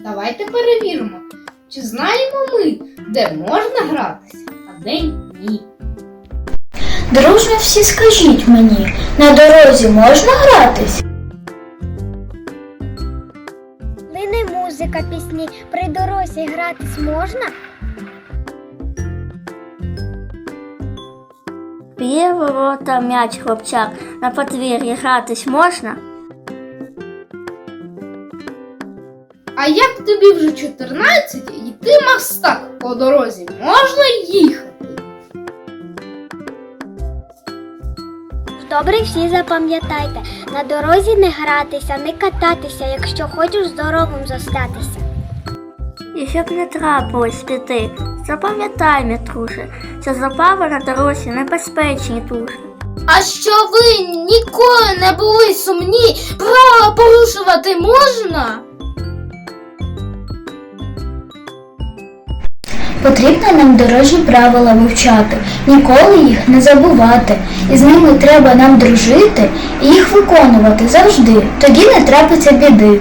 Давайте перевіримо, чи знаємо ми, де можна гратися, а де ні. Дружно всі скажіть мені, на дорозі можна гратись? Лине музика, пісні, при дорозі гратись можна? Б'є ворота м'яч хлопчак, на подвір'ї гратись можна? А як тобі вже 14 і ти мастак по дорозі можна їхати? Добре всі запам'ятайте, на дорозі не гратися, не кататися, якщо хочеш здоровим зостатися. І щоб не трапилось піти, запам'ятай, Мітруше, що забава на дорозі небезпечні дуже. А що ви ніколи не були сумні, право порушувати можна? Потрібно нам дорожні правила вивчати, ніколи їх не забувати. І з ними треба нам дружити і їх виконувати завжди. Тоді не трапиться біди.